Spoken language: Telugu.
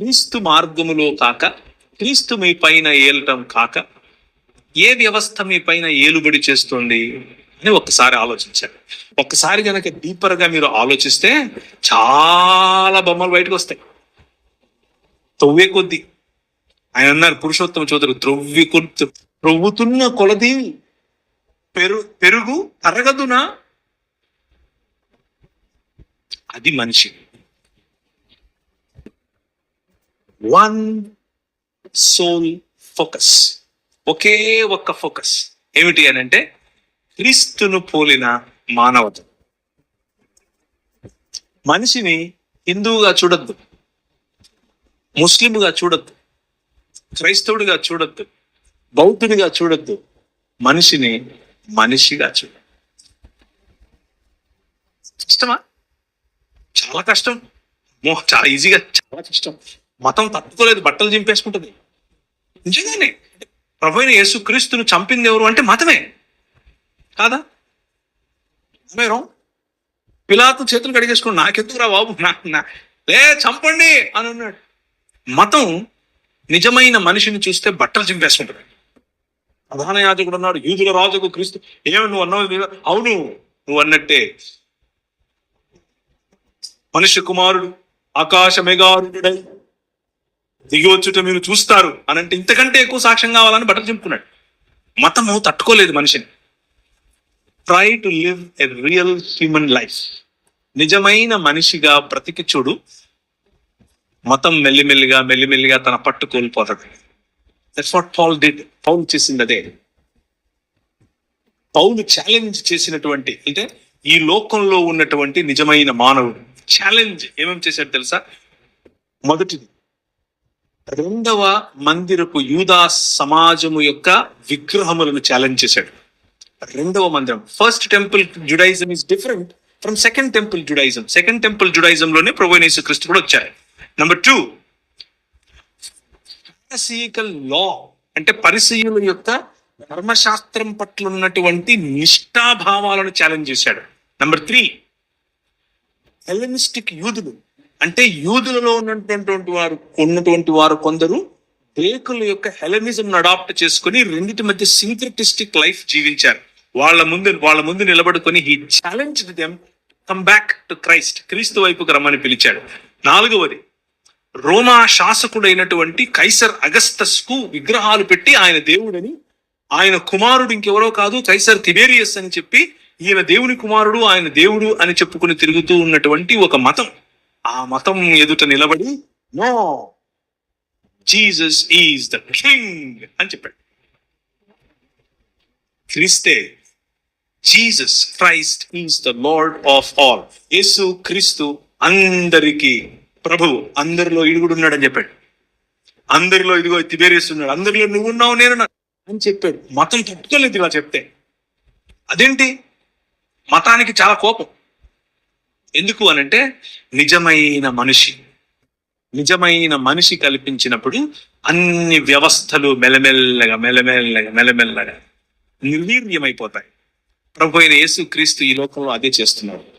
క్రీస్తు మార్గములో కాక క్రీస్తు మీ పైన ఏలటం కాక ఏ వ్యవస్థ మీ పైన ఏలుబడి చేస్తుంది అని ఒక్కసారి ఆలోచించాడు ఒక్కసారి గనక డీపర్గా మీరు ఆలోచిస్తే చాలా బొమ్మలు బయటకు వస్తాయి. తవ్వే కొద్దీ. ఆయన అన్నారు పురుషోత్తమ చౌదరి త్రొవ్వి కొద్ది. త్రొవ్వుతున్న కొలది పెరు పెరుగు తరగదునా? అది మనిషి. వన్ సోల్ ఫోకస్ ఒకే ఒక్క ఫోకస్ ఏమిటి అని అంటే క్రీస్తును పోలిన మానవత. మనిషిని హిందువుగా చూడొద్దు. ముస్లింగా చూడొద్దు. క్రైస్తవుడిగా చూడొద్దు. బౌద్ధుడిగా చూడొద్దు. మనిషిని మనిషిగా చూడ. కష్టమా? చాలా కష్టం. మోహ చాలా ఈజీగా చాలా కష్టం. మతం తట్టుకోలేదు బట్టలు చింపేసుకుంటుంది. నిజంగానే. ప్రభు యేసు క్రీస్తును చంపింది ఎవరు అంటే మతమే. కాదా? మేరం పిలాతు చేతులు కడిగేసుకుని నాకెందుకురా బాబు? నా లే చంపండి అని అన్నాడు. మతం నిజమైన మనిషిని చూస్తే బట్టలు చింపేసుకుంటుంది. ప్రధాన యాజకుడు అన్నాడు యూదుల రాజుకు క్రీస్తు ఏమి నువ్వు అన్నావు అవును నువ్వు అన్నట్టే. మనిషి కుమారుడు ఆకాశ మెగారుడై దిగి వచ్చుట మీరు చూస్తారు అని అంటే ఇంతకంటే ఎక్కువ సాక్ష్యం కావాలని బట్టలు చింపుకున్నాడు. మతము తట్టుకోలేదు మనిషిని. Try to live a real human life నిజమైన మనిషిగా బ్రతికి చూడు. మతం మెల్లిమెల్లిగా మెల్లిమెల్లిగా తన పట్టు కోల్పోతుంది. That's what Paul did Paul చేసింది అదే. పౌలు ఛాలెంజ్ చేసినటువంటి అంటే ఈ లోకంలో ఉన్నటువంటి నిజమైన మానవుడు. ఛాలెంజ్ ఏమేమి చేశాడు తెలుసా? మొదటిది. రెండవ మందిరపు యూదా సమాజము యొక్క విగ్రహములను ఛాలెంజ్ చేశాడు. రెండవ మందిరం. First temple Judaism is different from second temple Judaism second temple Judaism లోనే ప్రభు క్రీస్తు కూడా వచ్చారు. నెంబర్ టూ పారసీకల్ లా అంటే పరిసీయుల యొక్క ధర్మశాస్త్రం పట్ల ఉన్నటువంటి నిష్ఠాభావాలను ఛాలెంజ్ చేశాడు. నంబర్ త్రీ హెలెనిస్టిక్ యూదులు అంటే యూదులలో ఉన్నటువంటి వారు ఉన్నటువంటి వారు కొందరు గ్రేకుల యొక్క హెలనిజం అడాప్ట్ చేసుకుని రెండింటి మధ్య సింక్రటిస్టిక్ లైఫ్ జీవించారు. వాళ్ళ ముందు వాళ్ళ ముందు నిలబడుకొని he challenge them come back to Christ క్రీస్తు వైపుకు రమ్మని పిలిచాడు. నాలుగవది రోమా శాసకుడైనటువంటి కైసర్ అగస్తస్కు విగ్రహాలు పెట్టి ఆయన దేవుడని ఆయన కుమారుడు ఇంకెవరో కాదు కైసర్ తిబేరియస్ అని చెప్పి ఈయన దేవుని కుమారుడు ఆయన దేవుడు అని చెప్పుకుని తిరుగుతూ ఉన్నటువంటి ఒక మతం. ఆ మతం ఎదుట నిలబడి no Jesus is the king అని చెప్పాడు. క్రిస్తే Jesus Christ is the lord of all. యేసు క్రీస్తు అందరికీ ప్రభువు. అందరిలో ఇడుగుడు ఉన్నాడని చెప్పాడు. అందరిలో ఇదిగో తిబేరేస్తున్నాడు అందరిలో నువ్వు ఉన్నావు నేను అని చెప్పాడు. మతం తట్టుకోలేదు ఇలా చెప్తే. అదేంటి? మతానికి చాలా కోపం. ఎందుకు అనంటే నిజమైన మనిషి. నిజమైన మనిషి కల్పించినప్పుడు అన్ని వ్యవస్థలు మెల్లమెల్లగా మెల్లమెల్లగా మెల్లమెల్లగా నిర్వీర్యమైపోతాయి. ప్రభు అయిన యేసు క్రీస్తు ఈ లోకంలో అదే చేస్తున్నాడు.